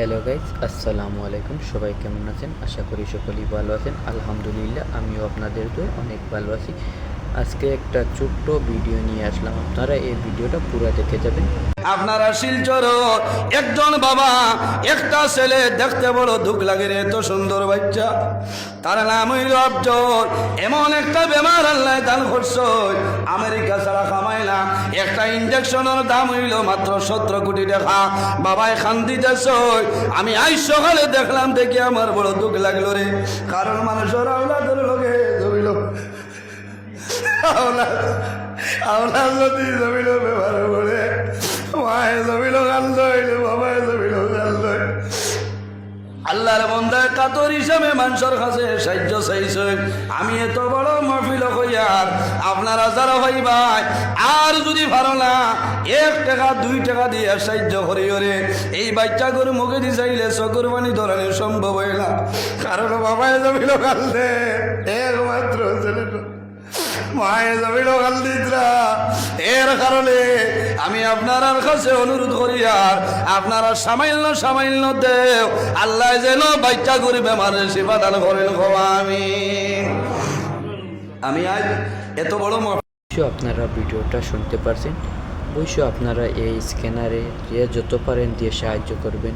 Hello guys আসসালামু আলাইকুম সবাই কেমন আছেন? আশা করি সকলেই ভালো আছেন। আলহামদুলিল্লাহ, আমিও আপনাদের তো অনেক ভালো আছি। আজকে একটা ছোট্ট ভিডিও নিয়ে আসলাম। আপনারা এই ভিডিওটা পুরো দেখে যাবেন। আপনারা শিলচর একজন বাবা, একটা ছেলে, দেখতে বড় দুঃখ লাগে রে, এত সুন্দর বাচ্চা। তার নাম হইল আফজল। এমন একটা বেমার আল্লাহ দান করছ। আমেরিকা ছাড়া কামাই না। একটা ইঞ্জেকশনের দাম হইল মাত্র সতেরো কোটি টাকা। বাবাই খান্দি দেশ আমি আজ সকালে দেখলাম দেখি আমার বড় দুঃখ লাগল রে। কারণ মানুষের জমিল আওলাদ যদি জমিল ব্যবহার করে মায়ে জমিল কান্দ হইলে বাবায় জমিল কান্দ আল্লাহর বন্দায় কাতর হিসাবে মানুষের কাছে সাহায্য চাইছে। আমি এত বড় মহফিল হইয়ার আপনারা যারা ভাই আর যদি ভালো না, এক টাকা, দুই টাকা দিয়ে সাহায্য করি ওরে এই বাচ্চা গরু মুখে দি চাইলে চকুর পানি ধরানো সম্ভব না। কারণ বাবায় জমিল একমাত্র ছেলেটা মায়ে জমিল কান্দিতরা এর কারণে আমি আপনার কাছে অনুরোধ করি আর আপনারা সামান্য সামান্য দেও। আল্লাহ যেন বাচ্চা করি বেমারের সেবা দান করেন খোয়া আমি। আমি আজ এত বড় আপনারা ভিডিওটা শুনতে পারছেন। অবশ্যই আপনারা এই স্ক্যানারে যে যত পারেন দিয়ে সাহায্য করবেন।